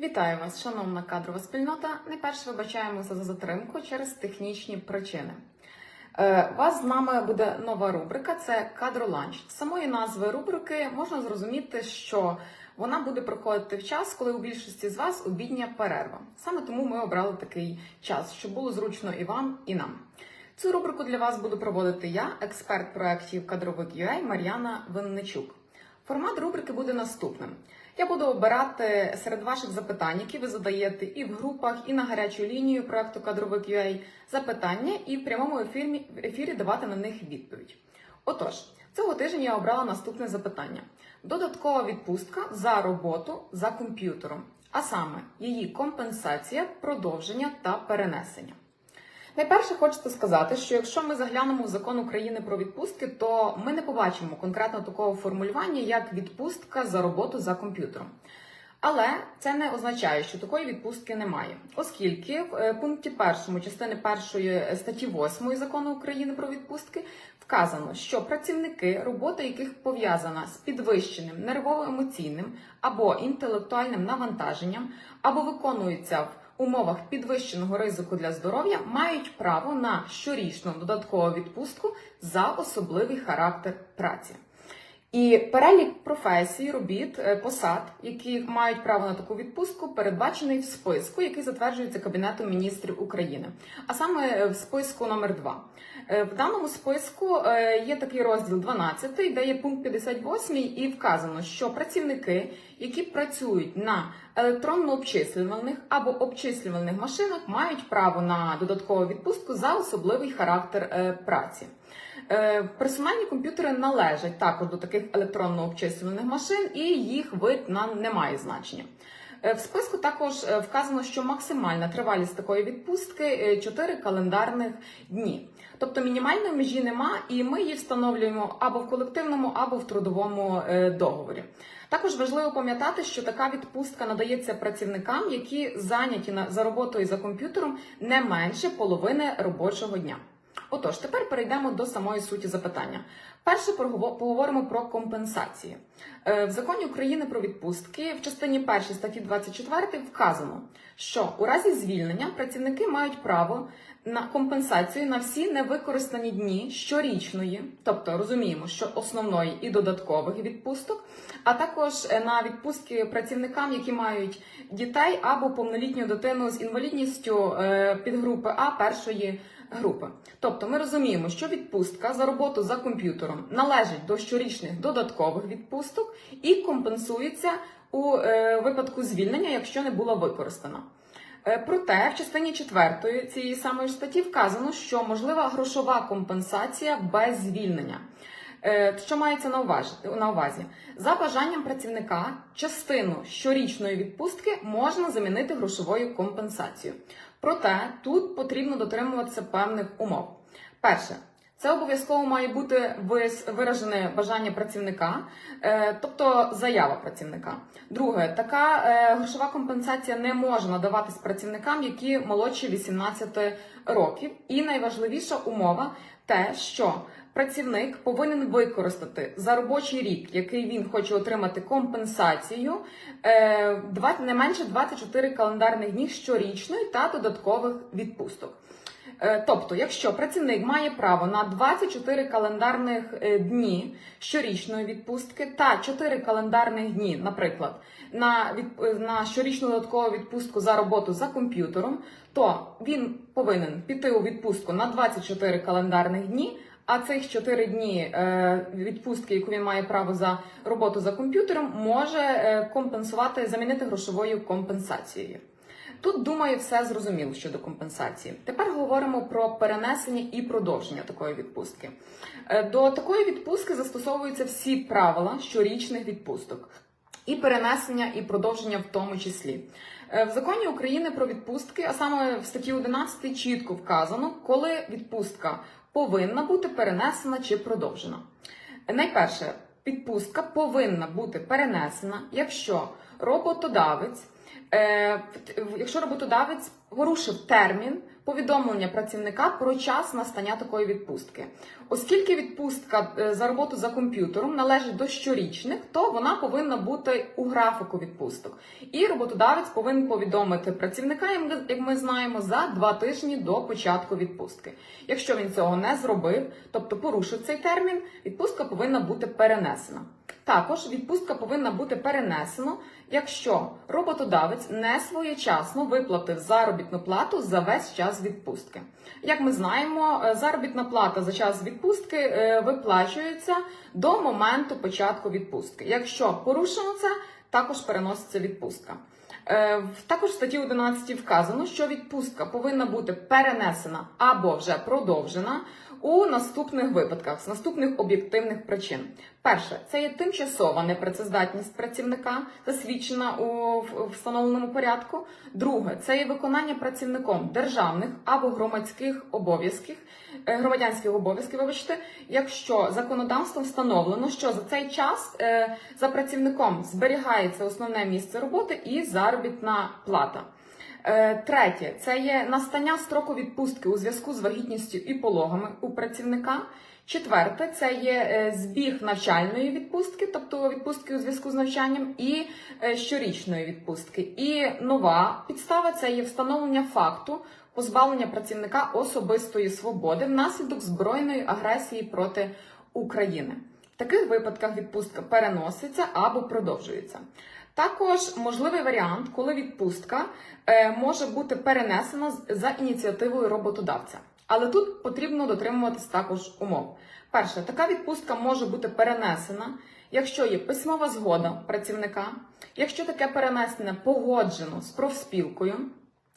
Вітаю вас, шановна кадрова спільнота. Найперше вибачаємося за затримку через технічні причини. Е, вас з нами буде нова рубрика це кадроланч. З самої назви рубрики можна зрозуміти, що вона буде проходити в час, коли у більшості з вас обідня перерва. Саме тому ми обрали такий час, щоб було зручно і вам, і нам. Цю рубрику для вас буду проводити я, експерт проєктів кадровик UA Мар'яна Винничук. Формат рубрики буде наступним. Я буду обирати серед ваших запитань, які ви задаєте і в групах, і на гарячу лінію проекту кадровик UA запитання, і в прямому ефірі, ефірі давати на них відповідь. Отож, цього тижня я обрала наступне запитання: додаткова відпустка за роботу за комп'ютером, а саме її компенсація, продовження та перенесення. Найперше хочеться сказати, що якщо ми заглянемо в закон України про відпустки, то ми не побачимо конкретно такого формулювання, як відпустка за роботу за комп'ютером. Але це не означає, що такої відпустки немає, оскільки в е, пункті першому частини першої статті 8 закону України про відпустки вказано, що працівники, робота яких пов'язана з підвищеним нервово-емоційним або інтелектуальним навантаженням, або виконуються в умовах підвищеного ризику для здоров'я, мають право на щорічну додаткову відпустку за особливий характер праці. І перелік професій, робіт, е, посад, які мають право на таку відпустку, передбачений в списку, який затверджується Кабінетом міністрів України, а саме е, в списку номер 2 В даному списку е, є такий розділ 12, де є пункт 58, і вказано, що працівники, які працюють на електронно-обчислювальних або обчислювальних машинах, мають право на додаткову відпустку за особливий характер е, праці. Е, Персональні комп'ютери належать також до таких електронно-обчислювальних машин, і їх вид нам не має значення. Е, В списку також е, вказано, що максимальна тривалість такої відпустки 4 календарних дні. Тобто мінімальної межі нема, і ми її встановлюємо або в колективному, або в трудовому договорі. Також важливо пам'ятати, що така відпустка надається працівникам, які зайняті за роботою за комп'ютером не менше половини робочого дня. Отож, тепер перейдемо до самої суті запитання. Перше поговоримо про компенсації. Е, В законі України про відпустки в частині 1 статті 24 вказано, що у разі звільнення працівники мають право на компенсацію на всі невикористані дні щорічної, тобто розуміємо, що основної і додаткових відпусток, а також е, на відпустки працівникам, які мають дітей або повнолітню дитину з інвалідністю е, підгрупи А першої групи. Тобто ми розуміємо, що відпустка за роботу за комп'ютером належить до щорічних додаткових відпусток і компенсується у е, випадку звільнення, якщо не була використана. Е, Проте в частині 4 цієї самої статті вказано, що можлива грошова компенсація без звільнення. Е, Що мається на увазі? За бажанням працівника частину щорічної відпустки можна замінити грошовою компенсацією. Проте тут потрібно дотримуватися певних умов. Перше, це обов'язково має бути виражене бажання працівника, е, тобто заява працівника. Друге, така е, грошова компенсація не може надаватись працівникам, які молодші 18 років. І найважливіша умова те, що працівник повинен використати за робочий рік, який він хоче отримати компенсацію, е, не менше 24 календарних дні щорічної та додаткових відпусток. Е, Тобто, якщо працівник має право на 24 календарних е, дні щорічної відпустки та 4 календарних дні, наприклад, на, від, е, на щорічну додаткову відпустку за роботу за комп'ютером, то він повинен піти у відпустку на 24 календарних дні. А цих 4 дні відпустки, яку він має право за роботу за комп'ютером, може компенсувати, замінити грошовою компенсацією. Тут, думаю, все зрозуміло щодо компенсації. Тепер говоримо про перенесення і продовження такої відпустки. Е, До такої відпустки застосовуються всі правила щорічних відпусток. І перенесення, і продовження в тому числі. Е, В законі України про відпустки, а саме в статті 11 чітко вказано, коли відпустка повинна бути перенесена чи продовжена. Найперше, відпустка повинна бути перенесена, якщо роботодавець Якщо роботодавець порушив термін повідомлення працівника про час настання такої відпустки, оскільки відпустка е, за роботу за комп'ютером належить до щорічних, то вона повинна бути у графіку відпусток. І роботодавець повинен повідомити працівника, як ми знаємо, за два тижні до початку відпустки. Якщо він цього не зробив, тобто порушив цей термін, відпустка повинна бути перенесена. Також відпустка повинна бути перенесена, якщо роботодавець не своєчасно виплатив заробітну плату за весь час відпустки. Як ми знаємо, е, заробітна плата за час відпустки е, виплачується до моменту початку відпустки. Якщо порушено це, також переноситься відпустка. Е, Також в статті 11 вказано, що відпустка повинна бути перенесена або вже продовжена у наступних випадках з наступних об'єктивних причин. Перше, це є тимчасова непрацездатність працівника, засвідчена у встановленому порядку. Друге, це є виконання працівником державних або громадських обов'язків, е, громадянських обов'язків, вибачте, якщо законодавством встановлено, що за цей час е, за працівником зберігається основне місце роботи і заробітна плата. Е, Третє це є настання строку відпустки у зв'язку з вагітністю і пологами у працівника. Четверте це є е, збіг навчальної відпустки, тобто відпустки у зв'язку з навчанням, і е, щорічної відпустки. І нова підстава це є встановлення факту позбавлення працівника особистої свободи внаслідок збройної агресії проти України. В таких випадках відпустка переноситься або продовжується. Також можливий варіант, коли відпустка е, може бути перенесена за ініціативою роботодавця. Але тут потрібно дотримуватись також умов. Перше, така відпустка може бути перенесена, якщо є письмова згода працівника, якщо таке перенесення погоджено з профспілкою,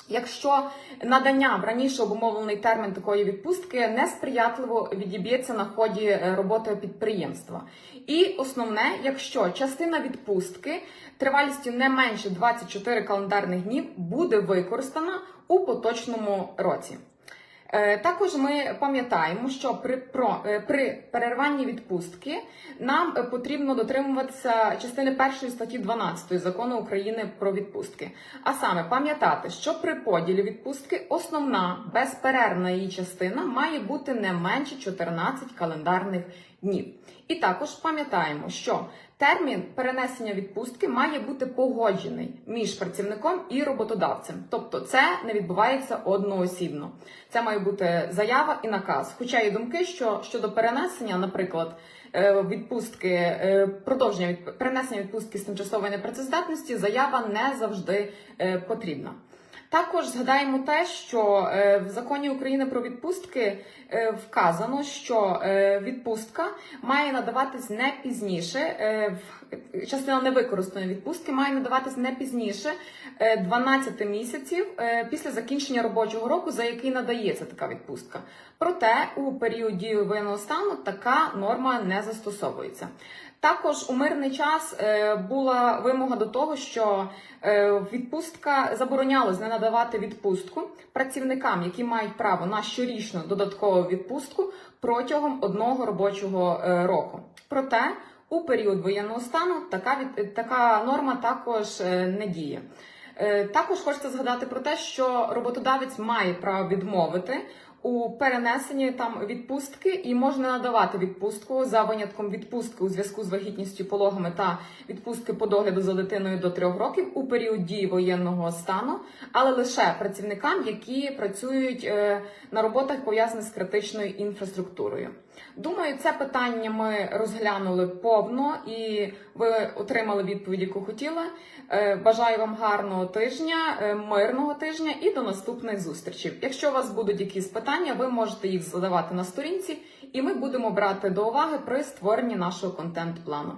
Якщо надання в раніше обумовлений термін такої відпустки несприятливо відіб'ється на ході е, роботи підприємства. І основне, якщо частина відпустки тривалістю не менше 24 календарних днів буде використана у поточному році. Е, Також ми пам'ятаємо, що при, про, е, при перерванні відпустки нам е, потрібно дотримуватися частини першої статті 12 закону України про відпустки. А саме пам'ятати, що при поділі відпустки основна безперервна її частина має бути не менше 14 календарних днів. І також пам'ятаємо, що термін перенесення відпустки має бути погоджений між працівником і роботодавцем. Тобто це не відбувається одноосібно. Це має бути заява і наказ. Хоча є думки, що щодо перенесення, наприклад, е, відпустки, е, продовження від перенесення відпустки з тимчасової непрацездатності, заява не завжди е, потрібна. Також згадаємо те, що е, в законі України про відпустки е, вказано, що е, відпустка має надаватись не пізніше, частина невикористаної відпустки має надаватись не пізніше е, 12 місяців після закінчення робочого року, за який надається така відпустка. Проте у період дії воєнного стану така норма не застосовується. Також у мирний час е, була вимога до того, що е, відпустка заборонялось не надавати відпустку працівникам, які мають право на щорічну додаткову відпустку протягом одного робочого е, року. Проте у період воєнного стану така від така норма також не діє. Також хочеться згадати про те, що роботодавець має право відмовити у перенесенні там відпустки і можна надавати відпустку за винятком відпустки у зв'язку з вагітністю, пологами та відпустки по догляду за дитиною до трьох років у період дії воєнного стану, але лише працівникам, які працюють е, на роботах пов'язаних з критичною інфраструктурою. Думаю, це питання ми розглянули повно і ви отримали відповідь, яку хотіли. Е, Бажаю вам гарного тижня, е, мирного тижня і до наступних зустрічей. Якщо у вас будуть якісь питання, ви можете їх задавати на сторінці, і ми будемо брати до уваги при створенні нашого контент-плану.